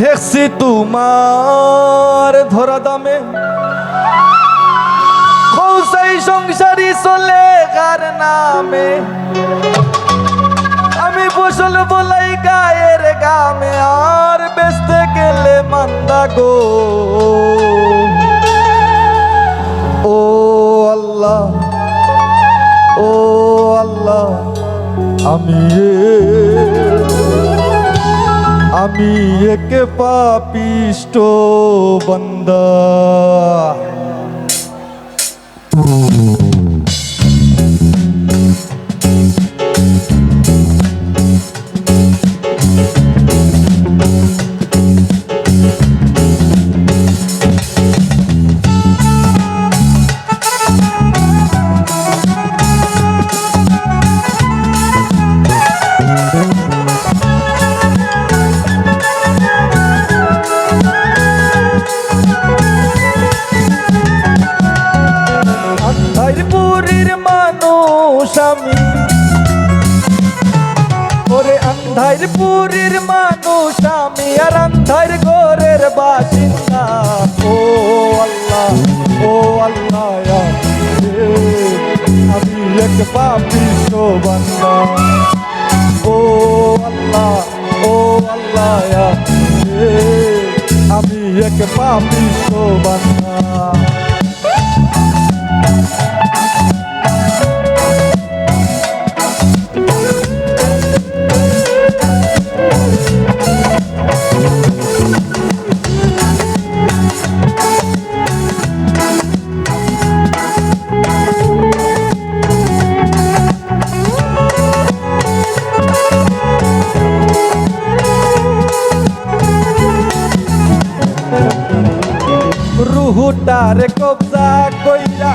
দেখছি তোমার ধরা দামে। খৌসাই সংসারী চলে কার নামে। আমি ফসল বলাই গায়ের গামে, আর বেচতে গেলে মান্দা গো। ও আল্লাহ ও আল্লাহ, আমি আমি একে পাপিষ্ট বন্দা আন্ধারপুরীর ওরে আন্ধারপুরীর মানুষ, আমি আর আন্ধার ঘরের বাসিন্দা। ও আল্লাহ ও আল্লাহ আমি এক পাপি বান্দা রুহুটারে কবজা কইরা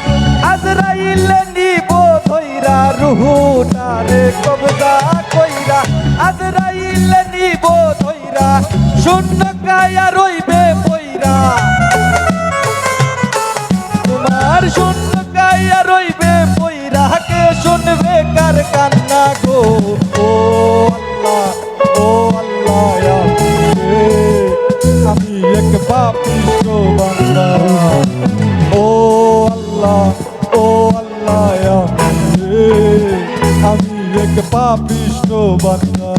আজরাইলে নিব ধইরা রুহুটারে কবজা কইরা আজরাইলে নিব ধইরা, শূন্য কায়া রইবে পইরা। তোমার শূন্য কায়া রইবে পাপিষ্ট বান্দা ও আল্লাহ ও আল্লাহ ইয়া রে, আমি এক পাপিষ্ট বান্দা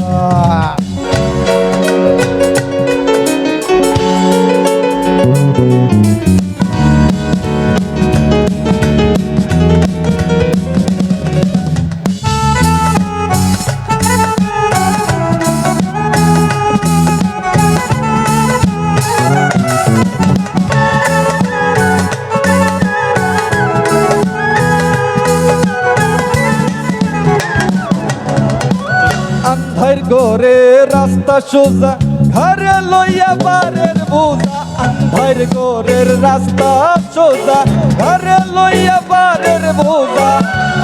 গোরে রাস্তা সোজা, ঘরে লইয়া বারের বোঝা, আন্ধার গোরের রাস্তা সোজা, ঘরে লইয়া বারের বোঝা,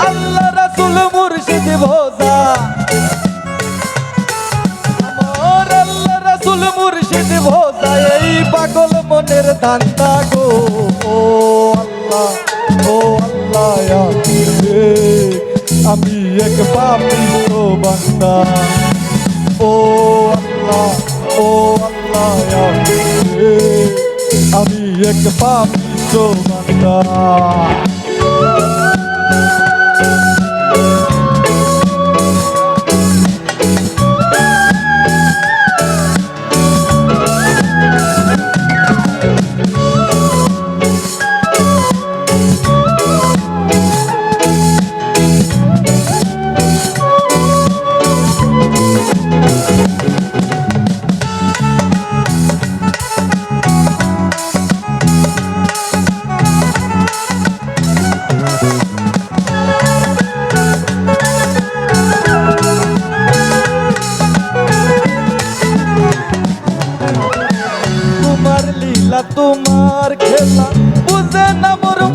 আল্লাহ রাসুল মুর্শিদ ভোজা। আমার আল্লাহ রাসুল মুর্শিদ ভোজা, এই পাগল মনের ধান্দা গো। ও আল্লাহ ও আল্লাহ, আমি এক পাপিষ্ট বান্দা। ও আল্লাহ ও আল্লাহ আমি এক পাপিষ্ট বান্দা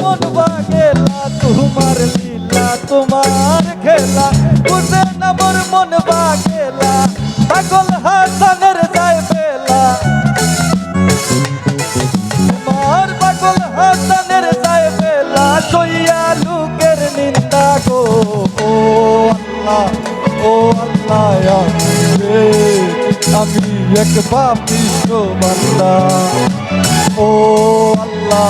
মন বাগেলা তোমার লীলা তোমার খেলা বুঝে না মোর মন বাগেলা পাগল হাসানের যায় বেলা তোমার পাগল হাসানের যায় বেলা সইয়া লোকের নিন্দা গো ও আল্লাহ ও আল্লাহ ইয়া রে, আমি এক পাপিষ্ট বান্দা ও আল্লাহ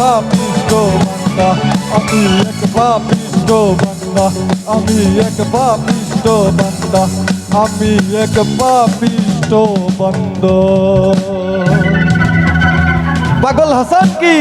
এক পাপিষ্ট বান্দা, আমি এক পাপিষ্ট বান্দা, আমি এক পাপিষ্ট বান্দা। আমি এক পাপিষ্ট বন্ধ পাগল হাসান কি?